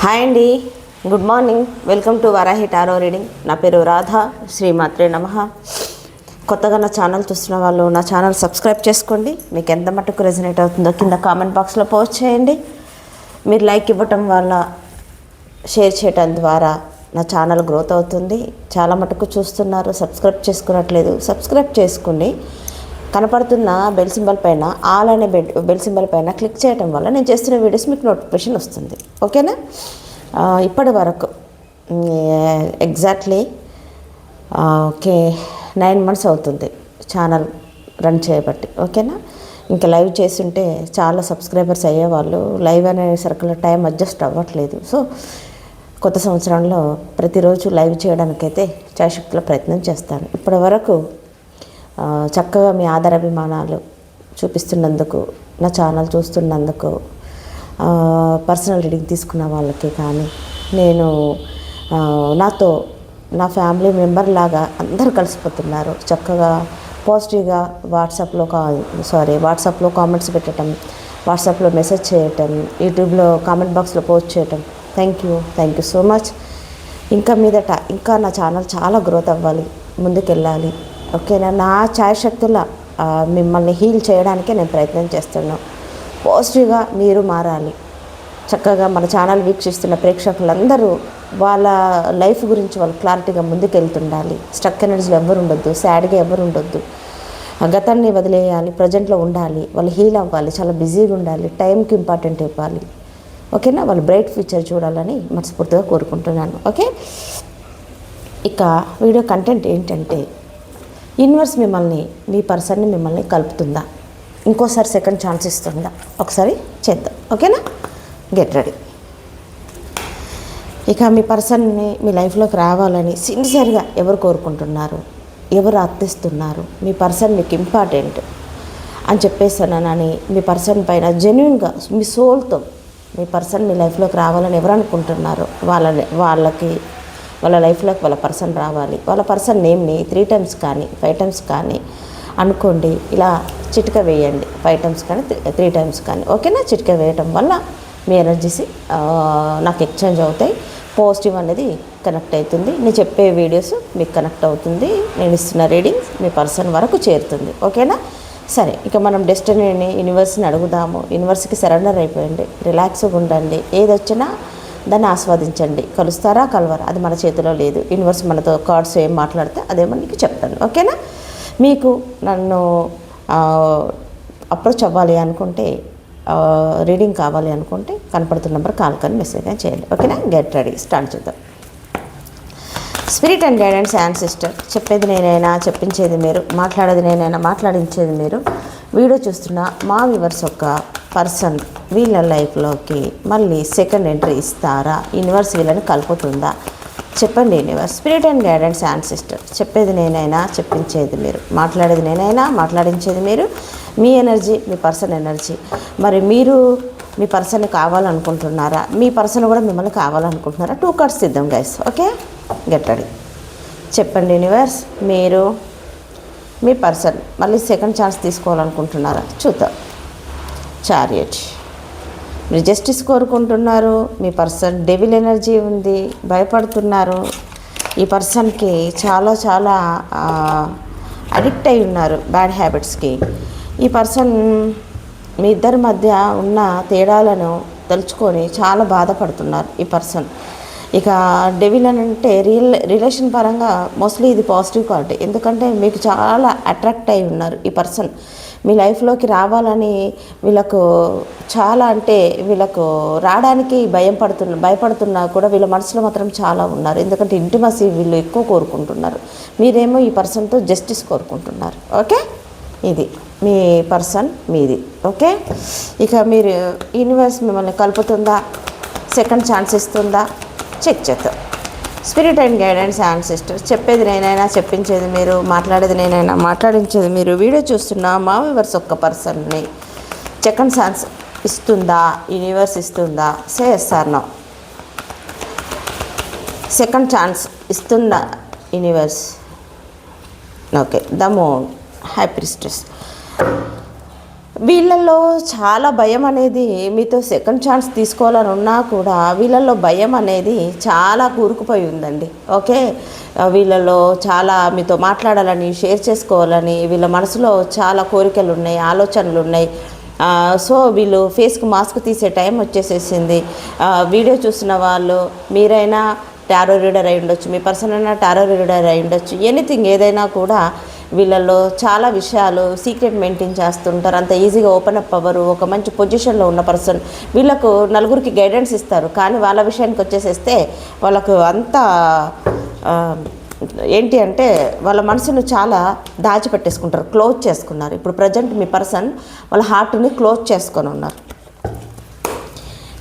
Hi అండి. Good morning. Welcome to Varahi tarot reading. నా పేరు రాధా. శ్రీమాత్రే నమ. కొత్తగా నా ఛానల్ చూస్తున్న వాళ్ళు నా ఛానల్ సబ్స్క్రైబ్ చేసుకోండి. మీకు ఎంత మటుకు రెజనేట్ అవుతుందో కింద కామెంట్ బాక్స్లో పోస్ట్ చేయండి. మీరు లైక్ ఇవ్వటం వల్ల షేర్ చేయటం ద్వారా నా ఛానల్ గ్రోత్ అవుతుంది. చాలా మటుకు చూస్తున్నారు. సబ్స్క్రైబ్ చేసుకున్నట్లేదు. సబ్స్క్రైబ్ చేసుకోండి కనపడుతున్న బెల్ సింబల్ పైన ఆల్ అనే బెల్ బెల్ సింబల్ పైన క్లిక్ చేయడం వల్ల నేను చేస్తున్న వీడియోస్ మీకు నోటిఫికేషన్ వస్తుంది. ఓకేనా ఇప్పటి వరకు ఎగ్జాక్ట్లీ ఓకే నైన్ మంత్స్ అవుతుంది ఛానల్ రన్ చేయబట్టి. ఓకేనా ఇంకా లైవ్ చేస్తుంటే చాలా సబ్స్క్రైబర్స్ అయ్యేవాళ్ళు లైవ్ అనే సర్కిల్ టైం అడ్జస్ట్ అవ్వట్లేదు. సో కొత్త సంవత్సరంలో ప్రతిరోజు లైవ్ చేయడానికైతే చాశక్తిలో ప్రయత్నం చేస్తాను. ఇప్పటి వరకు చక్కగా మీ ఆదరాభిమానాలు చూపిస్తున్నందుకు నా ఛానల్ చూస్తున్నందుకు పర్సనల్ రీడింగ్ తీసుకున్న వాళ్ళకి కానీ నేను నాతో నా ఫ్యామిలీ మెంబర్ లాగా అందరు కలిసిపోతున్నారు. చక్కగా పాజిటివ్గా వాట్సాప్లో కా సారీ వాట్సాప్లో కామెంట్స్ పెట్టడం వాట్సాప్లో మెసేజ్ చేయటం యూట్యూబ్లో కామెంట్ బాక్స్లో పోస్ట్ చేయటం. Thank you thank you so much. ఇంకా మీదట ఇంకా నా ఛానల్ చాలా గ్రోత్ అవ్వాలి ముందుకెళ్ళాలి. ఓకేనా? నా ఛాయశక్తుల మిమ్మల్ని హీల్ చేయడానికే నేను ప్రయత్నం చేస్తున్నాను పాజిటివ్గా మీరు మారాలి. చక్కగా మన ఛానల్ వీక్షిస్తున్న ప్రేక్షకులందరూ వాళ్ళ లైఫ్ గురించి వాళ్ళు క్లారిటీగా ముందుకెళ్తుండాలి. స్టక్ ఎనర్జీలో ఎవరు ఉండొద్దు సాడ్గా ఎవరు ఉండొద్దు గతాన్ని వదిలేయాలి ప్రజెంట్లో ఉండాలి వాళ్ళు హీల్ అవ్వాలి చాలా బిజీగా ఉండాలి టైంకి ఇంపార్టెంట్ ఇవ్వాలి. ఓకేనా? వాళ్ళు బ్రైట్ ఫ్యూచర్ చూడాలని మనస్ఫూర్తిగా కోరుకుంటున్నాను. ఓకే? ఇక వీడియో కంటెంట్ ఏంటంటే యూనివర్స్ మిమ్మల్ని మీ పర్సన్ని మిమ్మల్ని కలుపుతుందా? ఇంకోసారి సెకండ్ ఛాన్స్ ఇస్తుందా? ఒకసారి చేద్దాం. ఓకేనా? గెట్ రెడీ ఇక మీ పర్సన్ని మీ లైఫ్లోకి రావాలని సిన్సియర్గా ఎవరు కోరుకుంటున్నారు? ఎవరు అర్థిస్తున్నారు మీ పర్సన్ మీకు ఇంపార్టెంట్ అని చెప్పేస్తున్నానని మీ పర్సన్ పైన జెన్యున్గా మీ సోల్తో మీ పర్సన్ మీ లైఫ్లోకి రావాలని ఎవరు అనుకుంటున్నారు? వాళ్ళ వాళ్ళకి వాళ్ళ లైఫ్లోకి వాళ్ళ పర్సన్ రావాలి. వాళ్ళ పర్సన్ నేమ్ని త్రీ టైమ్స్ కానీ ఫైవ్ టైమ్స్ కానీ అనుకోండి ఇలా చిటిక వేయండి. ఫైవ్ టైమ్స్ కానీ త్రీ టైమ్స్ కానీ. ఓకేనా చిటిక వేయటం వల్ల మీ ఎనర్జీస్ నాకు ఎక్స్చేంజ్ అవుతాయి. పాజిటివ్ అనేది కనెక్ట్ అవుతుంది. నేను చెప్పే వీడియోస్ మీకు కనెక్ట్ అవుతుంది. నేను ఇస్తున్న రీడింగ్స్ మీ పర్సన్ వరకు చేరుతుంది. ఓకేనా సరే ఇక మనం డెస్టినీని యూనివర్స్ని అడుగుదాము. యూనివర్స్కి సరెండర్ అయిపోయండి రిలాక్స్గా ఉండండి. ఏది వచ్చినా దాన్ని ఆస్వాదించండి. కలుస్తారా? కలవరా? అది మన చేతిలో లేదు. యూనివర్స్ మనతో కార్డ్స్ ఏం మాట్లాడితే అదేమో నీకు చెప్తాను. ఓకేనా? మీకు నన్ను అప్రోచ్ అవ్వాలి అనుకుంటే రీడింగ్ కావాలి అనుకుంటే కనపడుతున్న నెంబర్ కాల్ కానీ మెసేజ్ కానీ చేయండి. ఓకేనా? గెట్ రెడీ స్టార్ట్ చేద్దాం. Spirit and guidance and sister చెప్పేది నేనైనా చెప్పించేది మీరు. మాట్లాడేది నేనైనా మాట్లాడించేది మీరు. వీడియో చూస్తున్న మా వివర్స్ ఒక పర్సన్ వీళ్ళ లైఫ్లోకి మళ్ళీ సెకండ్ ఎంట్రీ ఇస్తారా? యూనివర్స్ వీళ్ళని కలుపుతుందా? చెప్పండి universe. Spirit and guidance and sister చెప్పేది నేనైనా చెప్పించేది మీరు. మాట్లాడేది నేనైనా మాట్లాడించేది మీరు. మీ ఎనర్జీ మీ పర్సన్ ఎనర్జీ. మరి మీరు మీ పర్సన్ కావాలనుకుంటున్నారా? మీ పర్సన్ కూడా మిమ్మల్ని కావాలనుకుంటున్నారా? టూ కార్డ్స్ ఇద్దాం గైస్ ఓకే? గెట్ రెడీ చెప్పండి యూనివర్స్ మీరు మీ పర్సన్ మళ్ళీ సెకండ్ ఛాన్స్ తీసుకోవాలనుకుంటున్నారా? చూద్దాం. చారియట్. మీరు జస్టిస్ కోరుకుంటున్నారు మీ పర్సన్ డెవిల్ ఎనర్జీ ఉంది భయపడుతున్నారు ఈ పర్సన్కి చాలా చాలా అడిక్ట్ అయి ఉన్నారు బ్యాడ్ హ్యాబిట్స్కి. ఈ పర్సన్ మీ ఇద్దరి మధ్య ఉన్న తేడాలను తలుచుకొని చాలా బాధపడుతున్నారు ఈ పర్సన్. ఇక డెవిల్ అని అంటే రియల్ రిలేషన్ పరంగా మోస్ట్లీ ఇది పాజిటివ్ కార్డ్ ఎందుకంటే మీకు చాలా అట్రాక్ట్ అయి ఉన్నారు ఈ పర్సన్. మీ లైఫ్లోకి రావాలని వీళ్ళకు చాలా అంటే వీళ్ళకు రావడానికి భయం పడుతున్న భయపడుతున్నా కూడా వీళ్ళ మనసులో మాత్రం చాలా ఉన్నారు. ఎందుకంటే ఇంటిమసీ వీళ్ళు ఎక్కువ కోరుకుంటున్నారు. మీరేమో ఈ పర్సన్తో జస్టిస్ కోరుకుంటున్నారు. ఓకే ఇది. మీ పర్సన్ మీది. ఓకే ఇక మీరు యూనివర్స్ మిమ్మల్ని కలుపుతుందా? సెకండ్ ఛాన్స్ ఇస్తుందా? చెక్ చేద్దాం. Spirit and guidance and sister చెప్పేది నేనైనా చెప్పించేది మీరు మాట్లాడేది నేనైనా మాట్లాడించేది మీరు. వీడియో చూస్తున్న మా వివర్స్ ఒక్క పర్సన్ని సెకండ్ ఛాన్స్ ఇస్తుందా? యూనివర్స్ ఇస్తుందా? సేస్తారు నో సెకండ్ ఛాన్స్ ఇస్తుందా? Universe okay the moon happy stress వీళ్ళల్లో చాలా భయం అనేది మీతో సెకండ్ ఛాన్స్ తీసుకోవాలని ఉన్నా కూడా వీళ్ళల్లో భయం అనేది చాలా కూరుకుపోయి ఉందండి. ఓకే? వీళ్ళలో చాలా మీతో మాట్లాడాలని షేర్ చేసుకోవాలని వీళ్ళ మనసులో చాలా కోరికలు ఉన్నాయి ఆలోచనలు ఉన్నాయి. సో వీళ్ళు ఫేస్కి మాస్క్ తీసే టైం వచ్చేసేసింది. వీడియో చూసిన వాళ్ళు మీరైనా టారో రీడర్ అయి ఉండొచ్చు మీ పర్సన్ అయినా టారో రీడర్ అయి ఉండొచ్చు ఎనీథింగ్ ఏదైనా కూడా వీళ్ళల్లో చాలా విషయాలు సీక్రెట్ మెయింటైన్ చేస్తుంటారు. అంత ఈజీగా ఓపెన్ అప్ అవ్వరు. ఒక మంచి పొజిషన్లో ఉన్న పర్సన్ వీళ్ళకు నలుగురికి గైడెన్స్ ఇస్తారు. కానీ వాళ్ళ విషయానికి వచ్చేసేస్తే వాళ్ళకు అంత ఏంటి అంటే వాళ్ళ మనసును చాలా దాచిపెట్టేసుకుంటారు. క్లోజ్ చేసుకున్నారు. ఇప్పుడు ప్రజెంట్ మీ పర్సన్ వాళ్ళ హార్ట్ని క్లోజ్ చేసుకొని ఉన్నారు.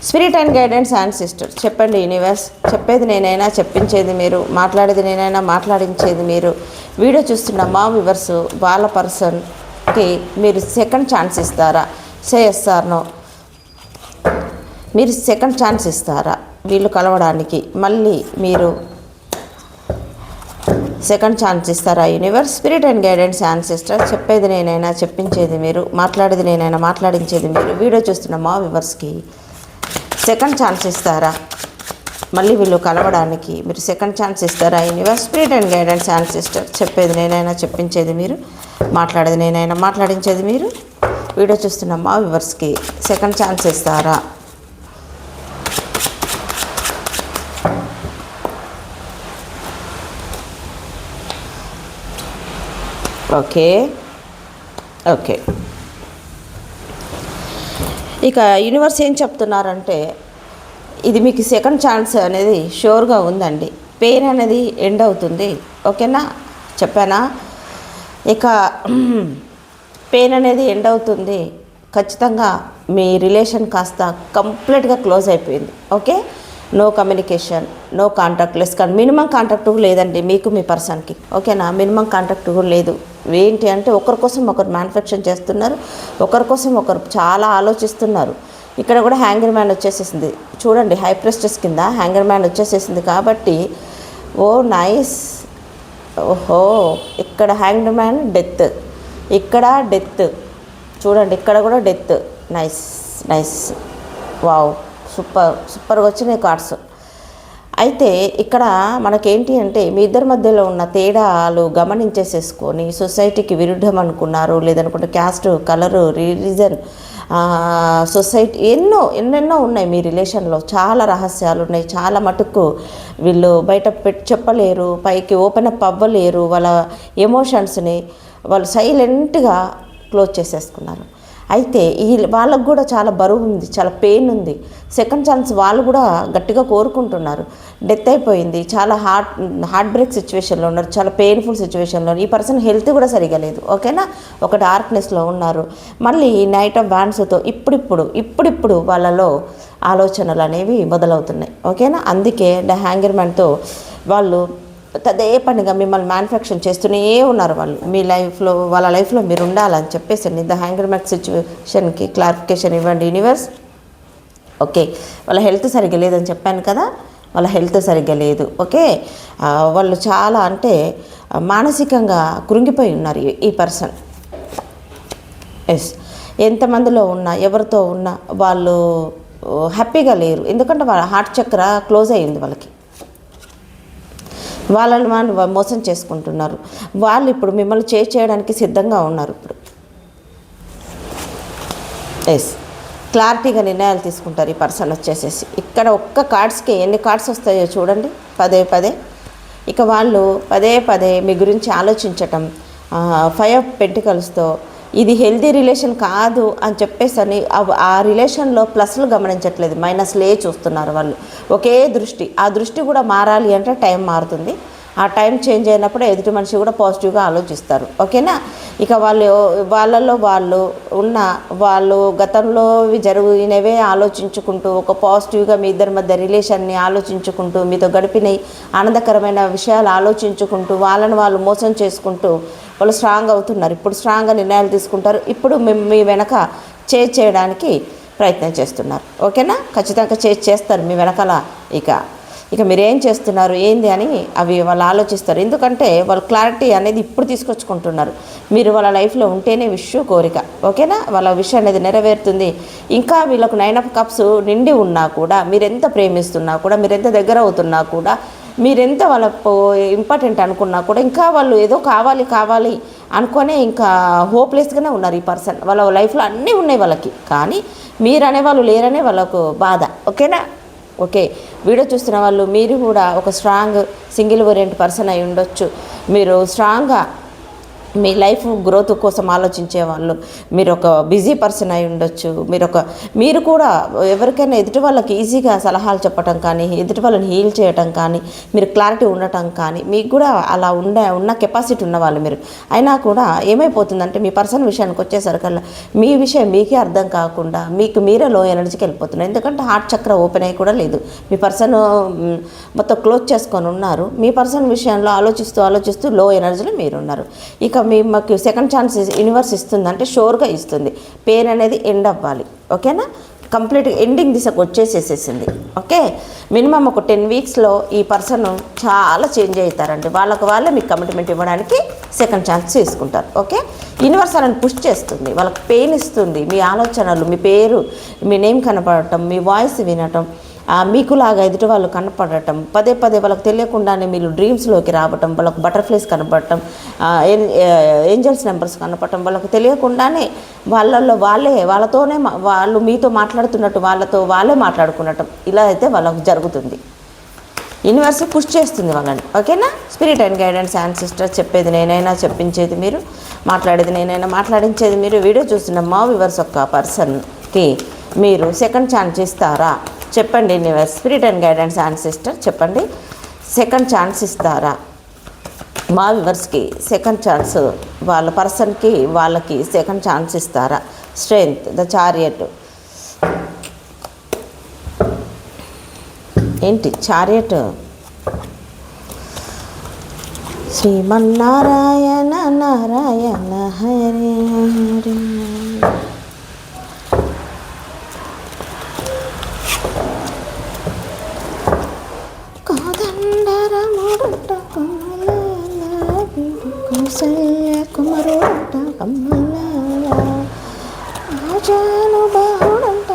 Spirit and guidance and sister చెప్పండి యూనివర్స్ చెప్పేది నేనైనా చెప్పించేది మీరు. మాట్లాడేది నేనైనా మాట్లాడించేది మీరు. వీడియో చూస్తున్న మా వివర్స్ వాళ్ళ పర్సన్కి మీరు సెకండ్ ఛాన్స్ ఇస్తారా? సే మీరు సెకండ్ ఛాన్స్ ఇస్తారా? వీళ్ళు కలవడానికి. మళ్ళీ మీరు సెకండ్ ఛాన్స్ ఇస్తారా? Universe spirit and guidance ancestor చెప్పేది నేనైనా చెప్పించేది మీరు. మాట్లాడేది నేనైనా మాట్లాడించేది మీరు. వీడియో చూస్తున్న మా వివర్స్కి సెకండ్ ఛాన్స్ ఇస్తారా? మళ్ళీ వీళ్ళు కలవడానికి మీరు సెకండ్ ఛాన్స్ ఇస్తారా? Universe spirit and guidance and ఇస్తారు చెప్పేది నేనైనా చెప్పించేది మీరు మాట్లాడేది నేనైనా మాట్లాడించేది మీరు. వీడియో చూస్తున్న మా వివర్స్కి సెకండ్ ఛాన్స్ ఇస్తారా? ఓకే. ఓకే. ఇక యూనివర్స్ ఏం చెప్తున్నారంటే ఇది మీకు సెకండ్ ఛాన్స్ అనేది షూర్గా ఉందండి. పెయిన్ అనేది ఎండ్ అవుతుంది. ఓకేనా చెప్పానా? ఇక పెయిన్ అనేది ఎండ్ అవుతుంది. ఖచ్చితంగా మీ రిలేషన్ కాస్త కంప్లీట్గా క్లోజ్ అయిపోయింది. Okay no communication no contact less కానీ మినిమం కాంటాక్ట్ కూడా లేదండి మీకు మీ పర్సన్కి ఓకేనా మినిమం కాంటాక్ట్ కూడా లేదు. ఏంటి అంటే ఒకరి కోసం ఒకరు మ్యానుఫ్యాక్చర్ చేస్తున్నారు ఒకరి కోసం ఒకరు చాలా ఆలోచిస్తున్నారు. ఇక్కడ కూడా హ్యాంగర్ మ్యాన్ వచ్చేసేసింది. చూడండి హై ప్రెస్టెస్ కింద హ్యాంగర్ మ్యాన్ వచ్చేసేసింది కాబట్టి ఓ నైస్ ఓహో ఇక్కడ హ్యాంగ్డ్ మ్యాన్ డెత్ ఇక్కడ డెత్ చూడండి ఇక్కడ కూడా death nice nice wow super సూపర్గా వచ్చినాయి కార్డ్స్. అయితే ఇక్కడ మనకేంటి అంటే మీ ఇద్దరి మధ్యలో ఉన్న తేడాలు గమనించేసేసుకొని సొసైటీకి విరుద్ధం అనుకున్నారు లేదనుకుంటే క్యాస్ట్ కలరు రిలీజన్ సొసైటీ ఎన్నో ఎన్నెన్నో ఉన్నాయి మీ రిలేషన్లో. చాలా రహస్యాలు ఉన్నాయి. చాలా మటుకు వీళ్ళు బయట పెట్టి చెప్పలేరు పైకి ఓపెన్ అప్ అవ్వలేరు వాళ్ళ ఎమోషన్స్ని వాళ్ళు సైలెంట్గా క్లోజ్ చేసేసుకున్నారు. అయితే ఈ వాళ్ళకు కూడా చాలా బరువు ఉంది చాలా పెయిన్ ఉంది. సెకండ్ ఛాన్స్ వాళ్ళు కూడా గట్టిగా కోరుకుంటున్నారు. డెత్ అయిపోయింది చాలా హార్ట్ హార్ట్ బ్రేక్ సిచ్యువేషన్లో ఉన్నారు చాలా పెయిన్ఫుల్ సిచ్యువేషన్లో ఈ పర్సన్ హెల్త్ కూడా సరిగా లేదు ఓకేనా? ఒక డార్క్నెస్లో ఉన్నారు. మళ్ళీ నైట్ ఆఫ్ బ్యాండ్స్తో ఇప్పుడిప్పుడు ఇప్పుడిప్పుడు వాళ్ళలో ఆలోచనలు అనేవి మొదలవుతున్నాయి ఓకేనా? అందుకే ద హ్యాంగర్ మ్యాన్తో వాళ్ళు అదే పనిగా మిమ్మల్ని మ్యానుఫ్యాక్చర్ చేస్తూనే ఉన్నారు వాళ్ళు. మీ లైఫ్లో వాళ్ళ లైఫ్లో మీరు ఉండాలని చెప్పేసి ద హ్యాంగర్ మ్యాక్ సిచ్యువేషన్కి క్లారిఫికేషన్ ఇవ్వండి యూనివర్స్ ఓకే వాళ్ళ హెల్త్ సరిగ్గా లేదని చెప్పాను కదా? వాళ్ళ హెల్త్ సరిగ్గా లేదు. ఓకే వాళ్ళు చాలా అంటే మానసికంగా కృంగిపోయి ఉన్నారు ఈ- ఈ పర్సన్ ఎస్ ఎంతమందిలో ఉన్నా ఎవరితో ఉన్నా వాళ్ళు హ్యాపీగా లేరు. ఎందుకంటే వాళ్ళ హార్ట్ చక్ర క్లోజ్ అయ్యింది వాళ్ళకి. వాళ్ళని వాళ్ళు మోసం చేసుకుంటున్నారు. వాళ్ళు ఇప్పుడు మిమ్మల్ని చే చేయడానికి సిద్ధంగా ఉన్నారు ఇప్పుడు. ఎస్ క్లారిటీగా నిర్ణయాలు తీసుకుంటారు ఈ పర్సన్ వచ్చేసేసి. ఇక్కడ ఒక్క కార్డ్స్కి ఎన్ని కార్డ్స్ వస్తాయో చూడండి. పదే పదే. ఇక వాళ్ళు పదే పదే మీ గురించి ఆలోచించటం ఫైవ్ పెంటికల్స్తో ఇది హెల్దీ రిలేషన్ కాదు అని చెప్పేసి అని ఆ- ఆ రిలేషన్లో ప్లస్లు గమనించట్లేదు మైనస్లే చూస్తున్నారు వాళ్ళు. ఒకే దృష్టి ఆ దృష్టి కూడా మారాలి అంటే టైం మారుతుంది. ఆ టైం చేంజ్ అయినప్పుడు ఎదుటి మనిషి కూడా పాజిటివ్గా ఆలోచిస్తారు. ఓకేనా? ఇక వాళ్ళు వాళ్ళల్లో వాళ్ళు ఉన్న వాళ్ళు గతంలో జరిగినవే ఆలోచించుకుంటూ ఒక పాజిటివ్గా మీ ఇద్దరి మధ్య రిలేషన్ని ఆలోచించుకుంటూ మీతో గడిపిన ఆనందకరమైన విషయాలు ఆలోచించుకుంటూ వాళ్ళని వాళ్ళు మోసం చేసుకుంటూ వాళ్ళు స్ట్రాంగ్ అవుతున్నారు. ఇప్పుడు స్ట్రాంగ్గా నిర్ణయాలు తీసుకుంటారు. ఇప్పుడు మీ- మీ వెనక చేజ్ చేయడానికి ప్రయత్నం చేస్తున్నారు. ఓకేనా? ఖచ్చితంగా చేజ్ చేస్తారు మీ వెనకాల ఇక. ఇక మీరు ఏం చేస్తున్నారు ఏంది అని అవి వాళ్ళు ఆలోచిస్తారు. ఎందుకంటే వాళ్ళు క్లారిటీ అనేది ఇప్పుడు తీసుకొచ్చుకుంటున్నారు. మీరు వాళ్ళ లైఫ్లో ఉంటేనే విష్ కోరిక ఓకేనా? వాళ్ళ విషయం అనేది నెరవేరుతుంది. ఇంకా వీళ్ళకు నైన్ ఆఫ్ కప్స్ నిండి ఉన్నా కూడా మీరు ఎంత ప్రేమిస్తున్నా కూడా మీరు ఎంత దగ్గర అవుతున్నా కూడా మీరెంత వాళ్ళ ఇంపార్టెంట్ అనుకున్నా కూడా ఇంకా వాళ్ళు ఏదో కావాలి కావాలి అనుకునే ఇంకా హోప్లెస్గానే ఉన్నారు ఈ పర్సన్ వాళ్ళ లైఫ్లో అన్నీ ఉన్నాయి వాళ్ళకి. కానీ మీరు అనేవాళ్ళు లేరనే వాళ్ళకు బాధ ఓకేనా? ఓకే వీడియో చూస్తున్న వాళ్ళు మీరు కూడా ఒక స్ట్రాంగ్ సింగిల్ ఓరియంట్ పర్సన్ అయి ఉండొచ్చు. మీరు స్ట్రాంగ్గా మీ లైఫ్ గ్రోత్ కోసం ఆలోచించే వాళ్ళు. మీరు ఒక బిజీ పర్సన్ అయి ఉండొచ్చు. మీరు ఒక మీరు కూడా ఎవరికైనా ఎదుటి వాళ్ళకి ఈజీగా సలహాలు చెప్పటం కానీ ఎదుటి వాళ్ళని హీల్ చేయటం కానీ మీరు క్లారిటీ ఉండటం కానీ మీకు కూడా అలా ఉండే ఉన్న కెపాసిటీ ఉన్న వాళ్ళు మీరు. అయినా కూడా ఏమైపోతుందంటే మీ పర్సన్ విషయానికి వచ్చేసరికల్లా మీ విషయం మీకే అర్థం కాకుండా మీకు మీరే లో ఎనర్జీకి వెళ్ళిపోతున్నారు. ఎందుకంటే హార్ట్ చక్ర ఓపెన్ అయ్యి కూడా లేదు. మీ పర్సన్ మొత్తం క్లోజ్ చేసుకొని ఉన్నారు. మీ పర్సన్ విషయంలో ఆలోచిస్తూ ఆలోచిస్తూ లో ఎనర్జీలో మీరు ఉన్నారు మీ మాకు సెకండ్ ఛాన్స్ యూనివర్స్ ఇస్తుందంటే షోర్గా ఇస్తుంది. పెయిన్ అనేది ఎండ్ అవ్వాలి. ఓకేనా కంప్లీట్ ఎండింగ్ దిశకు వచ్చేసేసేసింది. ఓకే మినిమం ఒక టెన్ వీక్స్లో ఈ పర్సన్ చాలా చేంజ్ అవుతారండి. వాళ్ళకు వాళ్ళే మీకు కమిట్మెంట్ ఇవ్వడానికి సెకండ్ ఛాన్స్ తీసుకుంటారు. ఓకే యూనివర్స్ వాళ్ళని పుష్ చేస్తుంది. వాళ్ళకి పెయిన్ ఇస్తుంది. మీ ఆలోచనలు మీ పేరు మీ నేమ్ కనపడటం మీ వాయిస్ వినటం మీకులాగా ఎదుటి వాళ్ళు కనపడటం పదే పదే వాళ్ళకి తెలియకుండానే మీరు డ్రీమ్స్లోకి రావటం వాళ్ళకు బటర్ఫ్లైస్ కనపడటం ఏ- ఏంజల్స్ నెంబర్స్ కనపడటం వాళ్ళకు తెలియకుండానే వాళ్ళల్లో వాళ్ళే వాళ్ళతోనే వాళ్ళు మీతో మాట్లాడుతున్నట్టు వాళ్ళతో వాళ్ళే మాట్లాడుకున్నట్టు ఇలా అయితే వాళ్ళకు జరుగుతుంది. యూనివర్స్ పుష్ చేస్తుంది వాళ్ళని. ఓకేనా? Spirit and guidance and sister చెప్పేది నేనైనా చెప్పించేది మీరు మాట్లాడేది నేనైనా మాట్లాడించేది మీరు వీడియో చూస్తున్న మా వివర్స్ ఒక పర్సన్కి మీరు సెకండ్ ఛాన్స్ ఇస్తారా? చెప్పండి universe spirit and guidance and sister చెప్పండి. సెకండ్ ఛాన్స్ ఇస్తారా? మా వివర్స్కి సెకండ్ ఛాన్స్ వాళ్ళ పర్సన్కి వాళ్ళకి సెకండ్ ఛాన్స్ ఇస్తారా? స్ట్రెంగ్త్ ద చారియట్ ఏంటి చారియట్ శ్రీమన్నారాయణ నారాయణ హరి హరి. కౌసల్య కుమరుట కమలాల రాజాను బాహుడంట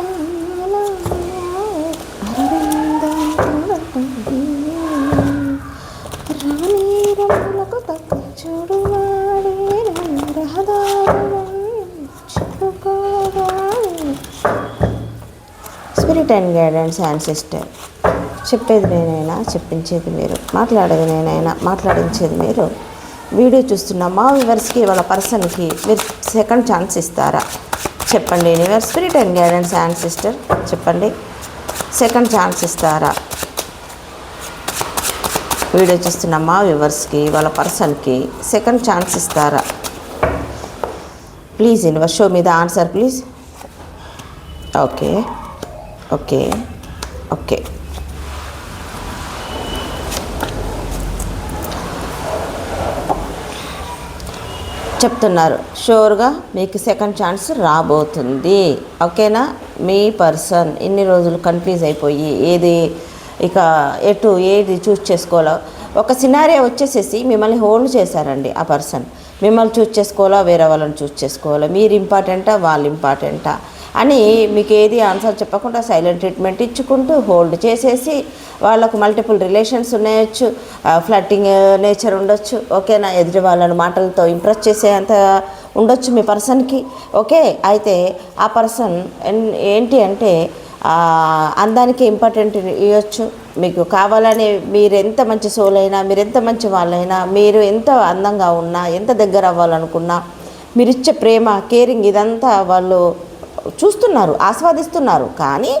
రాణీరములకు తగ్గ చూడువాడే spirit and guidance ancestor sister చెప్పేది నేనైనా చెప్పించేది మీరు. మాట్లాడేది నేనైనా మాట్లాడించేది మీరు. వీడియో చూస్తున్న మా వివర్స్కి వాళ్ళ పర్సన్కి మీరు సెకండ్ ఛాన్స్ ఇస్తారా? చెప్పండి. Universe spirit and guidance and sister చెప్పండి. సెకండ్ ఛాన్స్ ఇస్తారా? వీడియో చూస్తున్న మా వివర్స్కి వాళ్ళ పర్సన్కి సెకండ్ ఛాన్స్ ఇస్తారా? ప్లీజ్ యూనివర్స్ షో మీద answer please. Okay. Okay. Okay. చెప్తున్నారు. షూర్గా మీకు సెకండ్ ఛాన్స్ రాబోతుంది. ఓకేనా మీ పర్సన్ ఇన్ని రోజులు కన్ఫ్యూజ్ అయిపోయి ఏది ఇక ఎటు ఏది చూస్ చేసుకోవాలో. ఒక సినారియా వచ్చేసేసి మిమ్మల్ని హోల్డ్ చేశారండి ఆ పర్సన్ మిమ్మల్ని చూస్ చేసుకోవాలా? వేరే వాళ్ళని చూస్ చేసుకోవాలా? మీరు ఇంపార్టెంటా వాళ్ళు ఇంపార్టెంటా అని మీకు ఏది ఆన్సర్ చెప్పకుండా సైలెంట్ ట్రీట్మెంట్ ఇచ్చుకుంటూ హోల్డ్ చేసేసి వాళ్ళకు మల్టిపుల్ రిలేషన్స్ ఉండొచ్చు ఫ్లట్టింగ్ నేచర్ ఉండొచ్చు ఓకేనా? ఎదుటి వాళ్ళని మాటలతో ఇంప్రెస్ చేసేంత ఉండొచ్చు మీ పర్సన్కి ఓకే? అయితే ఆ పర్సన్ ఏంటి అంటే అందానికి ఇంపార్టెంట్ ఇవ్వచ్చు. మీకు కావాలని మీరు ఎంత మంచి సోల్ అయినా మీరు ఎంత మంచి వాళ్ళైనా మీరు ఎంత అందంగా ఉన్నా ఎంత దగ్గర అవ్వాలనుకున్నా మీరు ఇచ్చే ప్రేమ కేరింగ్ ఇదంతా వాళ్ళు చూస్తున్నారు ఆస్వాదిస్తున్నారు. కానీ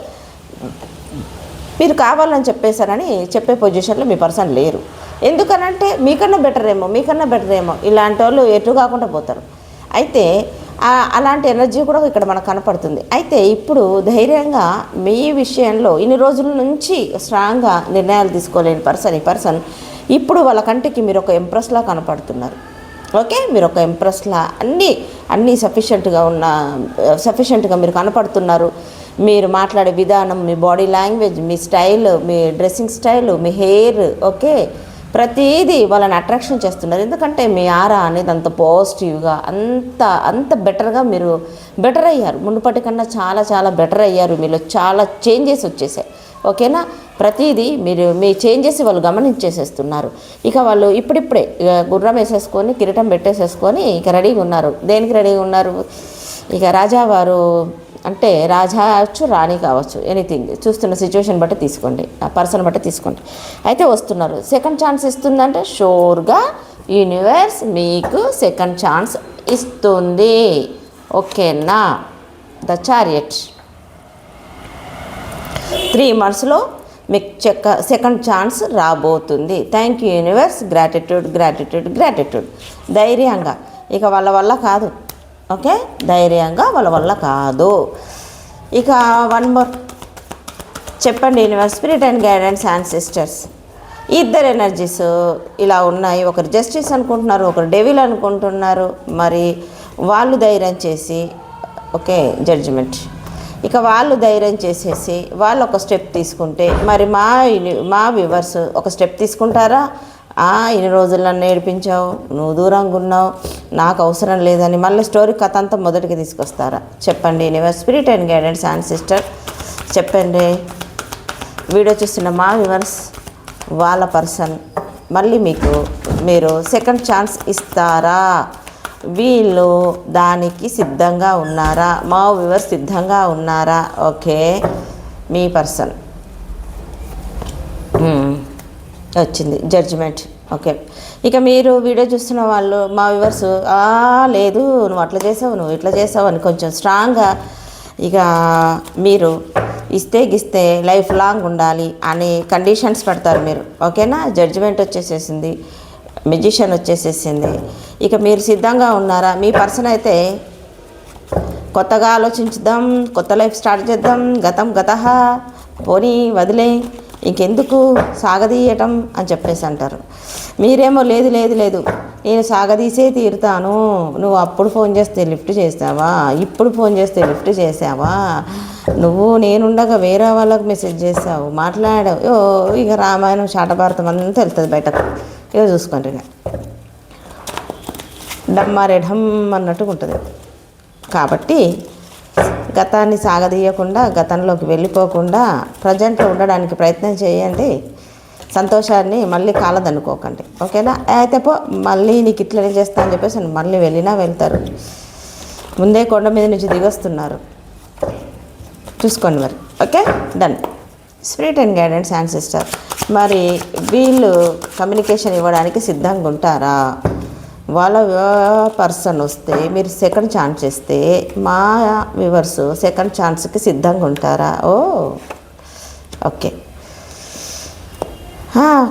మీరు కావాలని చెప్పేశారని చెప్పే పొజిషన్లో మీ పర్సన్ లేరు. ఎందుకనంటే మీకన్నా బెటర్ ఏమో మీకన్నా బెటర్ ఏమో ఇలాంటి వాళ్ళు ఎటు కాకుండా పోతారు. అయితే అలాంటి ఎనర్జీ కూడా ఇక్కడ మనకు కనపడుతుంది. అయితే ఇప్పుడు ధైర్యంగా మీ విషయంలో ఇన్ని రోజుల నుంచి స్ట్రాంగ్గా నిర్ణయాలు తీసుకోలేని పర్సన్ ఈ పర్సన్ ఇప్పుడు వాళ్ళ కంటికి మీరు ఒక ఎంప్రెస్లా కనపడుతున్నారు. ఓకే మీరు ఒక ఎంప్రెస్లా అన్నీ అన్నీ సఫిషియెంట్గా ఉన్న సఫిషియెంట్గా మీరు కనపడుతున్నారు. మీరు మాట్లాడే విధానం మీ బాడీ లాంగ్వేజ్ మీ స్టైల్ మీ డ్రెస్సింగ్ స్టైల్ మీ హెయిర్ ఓకే ప్రతిదీ వాళ్ళని అట్రాక్షన్ చేస్తున్నారు. ఎందుకంటే మీ ఆరా అనేది అంత పాజిటివ్గా అంత అంత బెటర్గా మీరు బెటర్ అయ్యారు. మునుపటి కన్నా చాలా చాలా బెటర్ అయ్యారు. మీలో చాలా చేంజెస్ వచ్చేసాయి. ఓకేనా? ప్రతిదీ మీరు మీ చేంజెస్ వాళ్ళు గమనించేసేస్తున్నారు. ఇక వాళ్ళు ఇప్పుడిప్పుడే ఇక గుర్రం వేసేసుకొని కిరీటం పెట్టేసేసుకొని ఇక రెడీగా ఉన్నారు. దేనికి రెడీగా ఉన్నారు? ఇక రాజావారు అంటే రాజా కావచ్చు రాణి కావచ్చు ఎనీథింగ్. చూస్తున్న సిచ్యువేషన్ బట్టి తీసుకోండి ఆ పర్సన్ బట్టి తీసుకోండి. అయితే వస్తున్నారు. సెకండ్ ఛాన్స్ ఇస్తుందంటే షోర్గా యూనివర్స్ మీకు సెకండ్ ఛాన్స్ ఇస్తుంది. ఓకేనా? ద చారియట్ త్రీ మంత్స్లో మీకు చెక్క సెకండ్ ఛాన్స్ రాబోతుంది. Thank you universe gratitude gratitude gratitude ధైర్యంగా. ఇక వాళ్ళ వల్ల కాదు. ఓకే ధైర్యంగా వాళ్ళ వల్ల కాదు. ఇక వన్ మోర్ చెప్పండి universe spirit and guidance and sisters ఇద్దరు ఎనర్జీస్ ఇలా ఉన్నాయి. ఒకరు జస్టిస్ అనుకుంటున్నారు ఒకరు డెవిల్ అనుకుంటున్నారు. మరి వాళ్ళు ధైర్యం చేసి ఓకే జడ్జిమెంట్ ఇక వాళ్ళు ధైర్యం చేసేసి వాళ్ళు ఒక స్టెప్ తీసుకుంటే మరి మా మా వ్యూవర్స్ ఒక స్టెప్ తీసుకుంటారా? ఆ, ఇన్ని రోజులు నన్ను ఏడిపించావు నువ్వు దూరంగా ఉన్నావు నాకు అవసరం లేదని మళ్ళీ స్టోరీ కథ అంతా మొదటికి తీసుకొస్తారా? చెప్పండి universe spirit and guidance and sister చెప్పండి. వీడియో చూస్తున్న మా వివర్స్ వాళ్ళ పర్సన్ మళ్ళీ మీకు మీరు సెకండ్ ఛాన్స్ ఇస్తారా? వీళ్ళు దానికి సిద్ధంగా ఉన్నారా? మా వివర్స్ సిద్ధంగా ఉన్నారా? ఓకే. మీ పర్సన్. వచ్చింది. Judgement okay. ఇక మీరు వీడియో చూస్తున్న వాళ్ళు మా వివర్స్ "ఆ, లేదు నువ్వు అట్లా చేసావు నువ్వు ఇట్లా చేసావు అని కొంచెం స్ట్రాంగ్గా ఇక మీరు ఇస్తే గిస్తే లైఫ్ లాంగ్ ఉండాలి అని కండిషన్స్ పెడతారు మీరు. ఓకేనా? జడ్జిమెంట్ వచ్చేసేసింది. మెజిషియన్ వచ్చేసేసింది. ఇక మీరు సిద్ధంగా ఉన్నారా? మీ పర్సన్ అయితే కొత్తగా ఆలోచించుదాం కొత్త లైఫ్ స్టార్ట్ చేద్దాం గతం గత పోనీ వదిలే ఇంకెందుకు సాగదీయటం అని చెప్పేసి అంటారు. మీరేమో లేదు లేదు లేదు నేను సాగదీసే తీరుతాను నువ్వు అప్పుడు ఫోన్ చేస్తే లిఫ్ట్ చేసావా ఇప్పుడు ఫోన్ చేస్తే లిఫ్ట్ చేసావా నువ్వు నేనుండగా వేరే వాళ్ళకు మెసేజ్ చేసావు మాట్లాడావు ఓ ఇక రామాయణం శాటభారతం అంతా వెళ్తుంది బయటకు. ఇక చూసుకోండి డమ్మారే ఢమ్ అన్నట్టుగా ఉంటుంది. కాబట్టి గతాన్ని సాగదీయకుండా గతంలోకి వెళ్ళిపోకుండా ప్రజెంట్లో ఉండడానికి ప్రయత్నం చేయండి. సంతోషాన్ని మళ్ళీ కాలదనుకోకండి ఓకేనా? అయితే పో మళ్ళీ నీకు ఇట్లనే చేస్తా అని చెప్పేసి మళ్ళీ వెళ్ళినా వెళ్తారు. ముందే కొండ మీద నుంచి దిగొస్తున్నారు. చూసుకోండి మరి. Okay? Done spirit and guidance and sister మరి వీళ్ళు కమ్యూనికేషన్ ఇవ్వడానికి సిద్ధంగా ఉంటారా? వాళ్ళ పర్సన్ వస్తే మీరు సెకండ్ ఛాన్స్ ఇస్తే మా వ్యూవర్స్ సెకండ్ ఛాన్స్కి సిద్ధంగా ఉంటారా? Oh okay.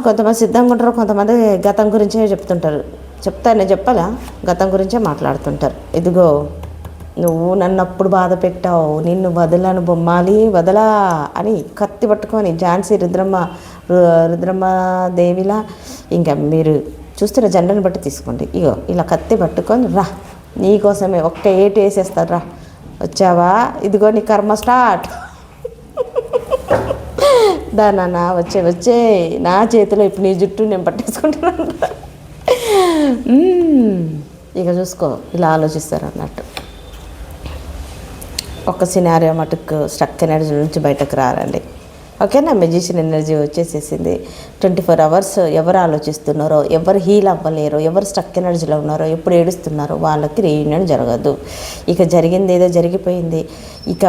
కొంతమంది సిద్ధంగా ఉంటారు కొంతమంది గతం గురించే చెప్తుంటారు. చెప్తా నేను చెప్పాలా? గతం గురించే మాట్లాడుతుంటారు. ఇదిగో నువ్వు నన్ను అప్పుడు బాధ పెట్టావు నిన్ను వదలను బొమ్మాలి వదలా అని కత్తి పట్టుకొని ఝాన్సీ రుద్రమ్మ రుద్రమ్మ దేవిలా ఇంకా మీరు చూస్తున్న జెండను బట్టి తీసుకోండి. ఇగో ఇలా కత్తి పట్టుకొని రా. నీకోసమే ఒక్క ఏటు వేసేస్తారు రా. వచ్చావా? ఇదిగో నీ కర్మ స్టార్ట్. దానా వచ్చే వచ్చే. నా చేతిలో ఇప్పుడు నీ జుట్టు నేను పట్టేసుకుంటున్నాను ఇక చూసుకో ఇలా ఆలోచిస్తారు అన్నట్టు. ఒక సినారియో మటుకు స్ట్రక్ ఎనర్జీ నుంచి బయటకు రారండి. ఓకేనా? మెజిషియన్ ఎనర్జీ వచ్చేసేసింది. ట్వంటీ ఫోర్ అవర్స్ ఎవరు ఆలోచిస్తున్నారో ఎవరు హీల్ అవ్వలేరో ఎవరు స్ట్రక్ ఎనర్జీలో ఉన్నారో ఎప్పుడు ఏడుస్తున్నారో వాళ్ళకి రీయూనియన్ జరగదు. ఇక జరిగింది ఏదో జరిగిపోయింది. ఇక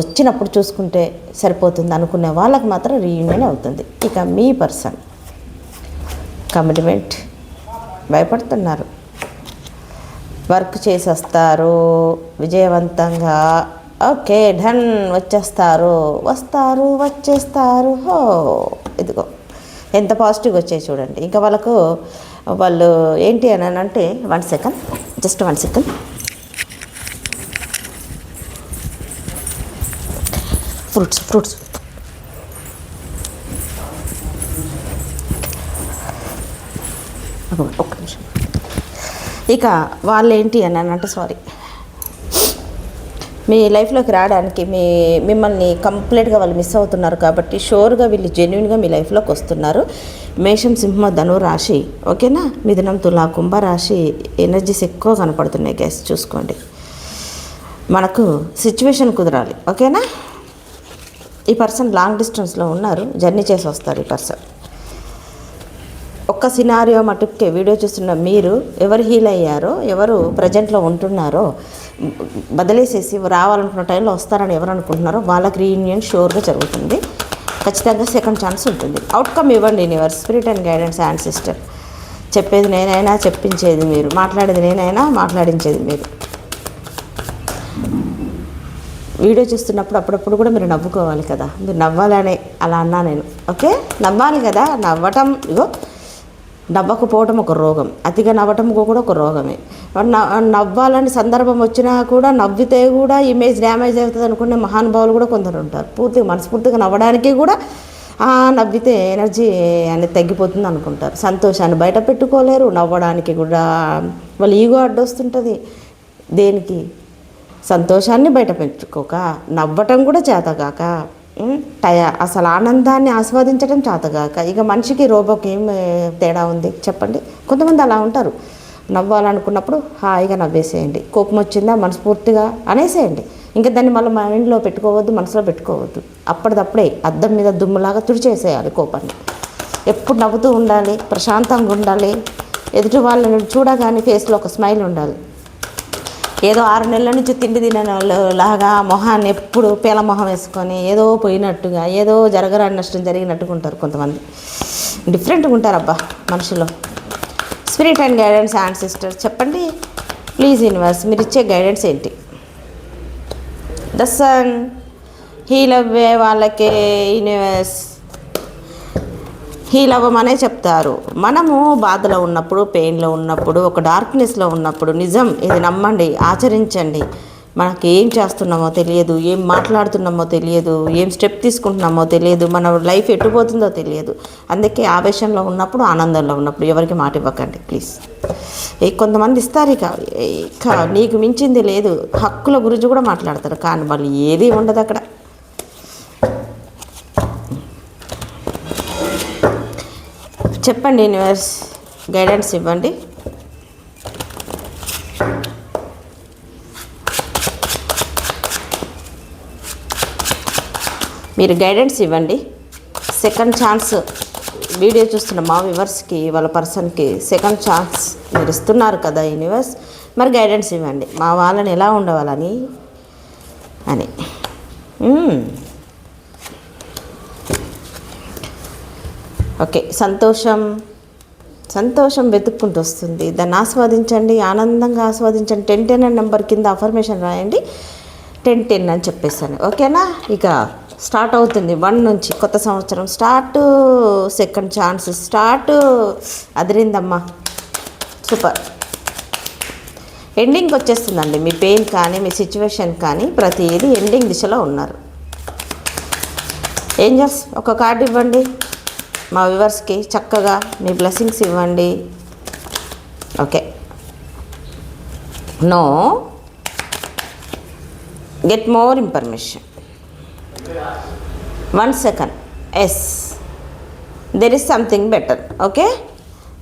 వచ్చినప్పుడు చూసుకుంటే సరిపోతుంది అనుకునే వాళ్ళకి మాత్రం రీయూనియన్ అవుతుంది. ఇక మీ పర్సన్ కమిట్మెంట్ భయపడుతున్నారు. వర్క్ చేసి వస్తారు విజయవంతంగా ఓకే డన్. వచ్చేస్తారు. వస్తారు వచ్చేస్తారు. హో. ఇదిగో. ఎంత పాజిటివ్గా వచ్చాయి చూడండి. ఇంకా వాళ్ళకు వాళ్ళు ఏంటి అని అంటే one second just one second fruits fruits ఒక్క నిమిషం. ఇక వాళ్ళు ఏంటి అని అంటే సారీ మీ లైఫ్లోకి రావడానికి మీ మిమ్మల్ని కంప్లీట్గా వాళ్ళు మిస్ అవుతున్నారు కాబట్టి షోర్గా వీళ్ళు జెన్యున్గా మీ లైఫ్లోకి వస్తున్నారు. మేషం సింహ ధను రాశి ఓకేనా? మిథునం తులా కుంభ రాశి ఎనర్జీస్ ఎక్కువ కనపడుతున్నాయి గ్యాస్ చూసుకోండి. మనకు సిచ్యువేషన్ కుదరాలి ఓకేనా? ఈ పర్సన్ లాంగ్ డిస్టెన్స్లో ఉన్నారు జర్నీ చేసి వస్తారు ఈ పర్సన్ ఒక్క సినారియో మటుకే వీడియో చూస్తున్న మీరు ఎవరు హీల్ అయ్యారో ఎవరు ప్రజెంట్లో ఉంటున్నారో బదిలేసేసి రావాలనుకున్న టైంలో వస్తారని ఎవరు అనుకుంటున్నారో వాళ్ళకి రీయూనియన్ షూర్గా జరుగుతుంది. ఖచ్చితంగా సెకండ్ ఛాన్స్ ఉంటుంది. అవుట్కమ్ ఇవ్వండి universe spirit and guidance and sister చెప్పేది నేనైనా చెప్పించేది మీరు. మాట్లాడేది నేనైనా మాట్లాడించేది మీరు. వీడియో చూస్తున్నప్పుడు అప్పుడప్పుడు కూడా మీరు నవ్వుకోవాలి కదా. మీరు నవ్వాలనే అలా అన్నా నేను. ఓకే నవ్వాలి కదా? నవ్వటం. ఇగో నవ్వకపోవటం ఒక రోగం. అతిగా నవ్వటం కూడా ఒక రోగమే. నవ్వాలని సందర్భం వచ్చినా కూడా నవ్వితే కూడా ఇమేజ్ డ్యామేజ్ అవుతుంది అనుకునే మహానుభావులు కూడా కొందరు ఉంటారు. పూర్తిగా మనస్ఫూర్తిగా నవ్వడానికి కూడా "ఆ, నవ్వితే ఎనర్జీ అనేది తగ్గిపోతుంది అనుకుంటారు. సంతోషాన్ని బయట పెట్టుకోలేరు. నవ్వడానికి కూడా వాళ్ళ ఈగో అడ్డొస్తుంటుంది. దేనికి? సంతోషాన్ని బయట పెట్టుకోక నవ్వటం కూడా చేతగాక టయ అసలు ఆనందాన్ని ఆస్వాదించడం చేతగాక ఇక మనిషికి రోబోకి ఏం తేడా ఉంది? చెప్పండి. కొంతమంది అలా ఉంటారు. నవ్వాలనుకున్నప్పుడు హాయిగా నవ్వేసేయండి. కోపం వచ్చిందా? మనస్ఫూర్తిగా అనేసేయండి. ఇంకా దాన్ని మళ్ళీ మైండ్లో పెట్టుకోవద్దు మనసులో పెట్టుకోవద్దు. అప్పటిదప్పుడే అద్దం మీద దుమ్ములాగా తుడిచేసేయాలి కోపాన్ని. ఎప్పుడు నవ్వుతూ ఉండాలి ప్రశాంతంగా ఉండాలి. ఎదుటి వాళ్ళని చూడగానే ఫేస్లో ఒక స్మైల్ ఉండాలి. ఏదో ఆరు నెలల నుంచి తిండి తినని వాళ్ళు లాగా మొహాన్ని ఎప్పుడు పేల మొహం వేసుకొని ఏదో పోయినట్టుగా ఏదో జరగరాని నష్టం జరిగినట్టుగా ఉంటారు కొంతమంది. డిఫరెంట్గా ఉంటారు అబ్బా మనుషులు. Spirit and guidance and sister చెప్పండి ప్లీజ్ యూనివర్స్ మీరు ఇచ్చే గైడెన్స్ ఏంటి? ద సన్ హీల్ అవ్వే వాళ్ళకే యూనివర్స్ హీల్ అవ్వమనే చెప్తారు. మనము బాధలో ఉన్నప్పుడు పెయిన్లో ఉన్నప్పుడు ఒక డార్క్నెస్లో ఉన్నప్పుడు నిజం ఇది నమ్మండి ఆచరించండి. మనకి ఏం చేస్తున్నామో తెలియదు ఏం మాట్లాడుతున్నామో తెలియదు ఏం స్టెప్ తీసుకుంటున్నామో తెలియదు మన లైఫ్ ఎటుపోతుందో తెలియదు. అందుకే ఆవేశంలో ఉన్నప్పుడు ఆనందంలో ఉన్నప్పుడు ఎవరికి మాట ఇవ్వకండి ప్లీజ్ ఏ కొంతమంది ఇస్తారు ఇక ఇక నీకు మించింది లేదు హక్కుల గురించి కూడా మాట్లాడతారు కానీ వాళ్ళు ఏది ఉండదు అక్కడ. చెప్పండి యూనివర్స్ గైడెన్స్ ఇవ్వండి. మీరు గైడెన్స్ ఇవ్వండి. సెకండ్ ఛాన్స్ వీడియో చూస్తున్న మా వ్యూవర్స్కి వాళ్ళ పర్సన్కి సెకండ్ ఛాన్స్ మీరు ఇస్తున్నారు కదా యూనివర్స్ మరి గైడెన్స్ ఇవ్వండి. మా వాళ్ళని ఎలా ఉండవాలని అని. ఓకే సంతోషం సంతోషం వెతుక్కుంటూ వస్తుంది. దాన్ని ఆస్వాదించండి ఆనందంగా ఆస్వాదించండి. టెన్ టెన్ అనే నెంబర్ కింద అఫర్మేషన్ రాయండి. టెన్ టెన్ అని చెప్పేసాను ఓకేనా? ఇక స్టార్ట్ అవుతుంది. వన్ నుంచి కొత్త సంవత్సరం స్టార్ట్ సెకండ్ ఛాన్స్ స్టార్ట్. అదిరిందమ్మా. సూపర్. ఎండింగ్ వచ్చేస్తుందండి. మీ పెయిన్ కానీ మీ సిచ్యువేషన్ కానీ ప్రతిదీ ఎండింగ్ దిశలో ఉన్నారు. ఏంజల్స్ ఒక కార్డు ఇవ్వండి. మా వ్యూవర్స్కి చక్కగా మీ బ్లెస్సింగ్స్ ఇవ్వండి. Okay. No. Get more information. One second. Yes. There is something better. Okay?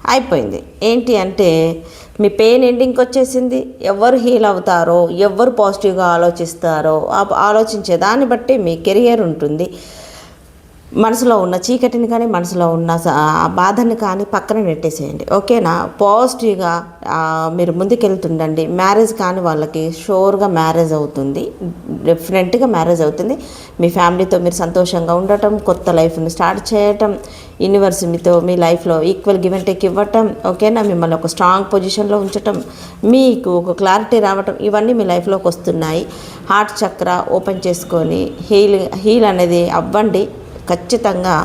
అయిపోయింది. ఏంటి అంటే మీ పెయిన్ ఎండింగ్కి వచ్చేసింది. ఎవరు హీల్ అవుతారో ఎవరు పాజిటివ్గా ఆలోచిస్తారో ఆలోచించే దాన్ని బట్టి మీ కెరియర్ ఉంటుంది. మనసులో ఉన్న చీకటిని కానీ మనసులో ఉన్న ఆ బాధని కానీ పక్కన నెట్టేసేయండి. ఓకేనా? పాజిటివ్గా మీరు ముందుకెళ్తుండండి. మ్యారేజ్ కాని వాళ్ళకి షోర్గా మ్యారేజ్ అవుతుంది. డెఫినెట్గా మ్యారేజ్ అవుతుంది. మీ ఫ్యామిలీతో మీరు సంతోషంగా ఉండటం కొత్త లైఫ్ని స్టార్ట్ చేయటం యూనివర్స్ మీతో మీ లైఫ్లో ఈక్వల్ గివ్ అండ్ టేక్ ఇవ్వటం ఓకేనా? మిమ్మల్ని ఒక స్ట్రాంగ్ పొజిషన్లో ఉంచటం మీకు ఒక క్లారిటీ రావటం ఇవన్నీ మీ లైఫ్లోకి వస్తున్నాయి. హార్ట్ చక్ర ఓపెన్ చేసుకొని హీల్ హీల్ అనేది అవ్వండి. ఖచ్చితంగా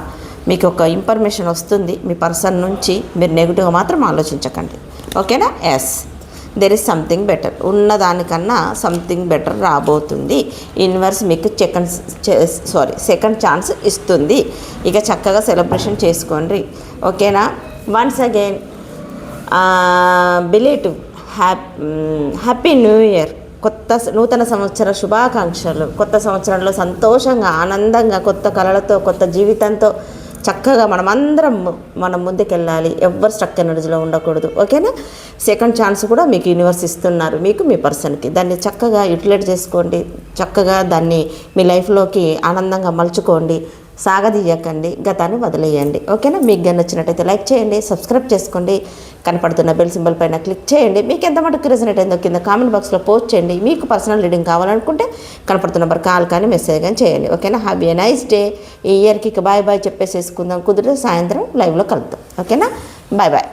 మీకు ఒక ఇన్ఫర్మేషన్ వస్తుంది. మీ పర్సన్ నుంచి మీరు నెగిటివ్గా మాత్రం ఆలోచించకండి. ఓకేనా? Yes there is something better ఉన్నదానికన్నా something better రాబోతుంది. యూనివర్స్ మీకు సెకండ్ సారీ సెకండ్ ఛాన్స్ ఇస్తుంది. ఇక చక్కగా సెలబ్రేషన్ చేసుకోండి. ఓకేనా? Once again belated happy happy new year కొత్త నూతన సంవత్సర శుభాకాంక్షలు. కొత్త సంవత్సరంలో సంతోషంగా ఆనందంగా కొత్త కళలతో కొత్త జీవితంతో చక్కగా మనమందరం మనం ముందుకెళ్ళాలి. ఎవ్వరు స్ట్రక్ ఎనర్జీలో ఉండకూడదు. ఓకేనా? సెకండ్ ఛాన్స్ కూడా మీకు యూనివర్స్ ఇస్తున్నారు. మీకు మీ పర్సన్కి. దాన్ని చక్కగా యూటిలైట్ చేసుకోండి. చక్కగా దాన్ని మీ లైఫ్లోకి ఆనందంగా మలుచుకోండి. సాగదీయకండి గతాన్ని వదిలేయండి. ఓకేనా? మీకు కానీ నచ్చినట్టయితే లైక్ చేయండి సబ్స్క్రైబ్ చేసుకోండి. కనపడుతున్న బెల్ సింబల్ పైన క్లిక్ చేయండి. మీకు ఎంత మటుకు రిజనేట్ అయిందో కింద కామెంట్ బాక్స్లో పోస్ట్ చేయండి. మీకు పర్సనల్ రీడింగ్ కావాలనుకుంటే కనపడుతున్న నెంబర్ కాల్ కానీ మెసేజ్ కానీ చేయండి. ఓకేనా? హ్యాపీ నైస్ డే ఈ ఇయర్కి బాయ్ బాయ్ చెప్పేసేసుకుందాం. కుదిరితే సాయంత్రం లైవ్లో కలుద్దాం. ఓకేనా? Bye bye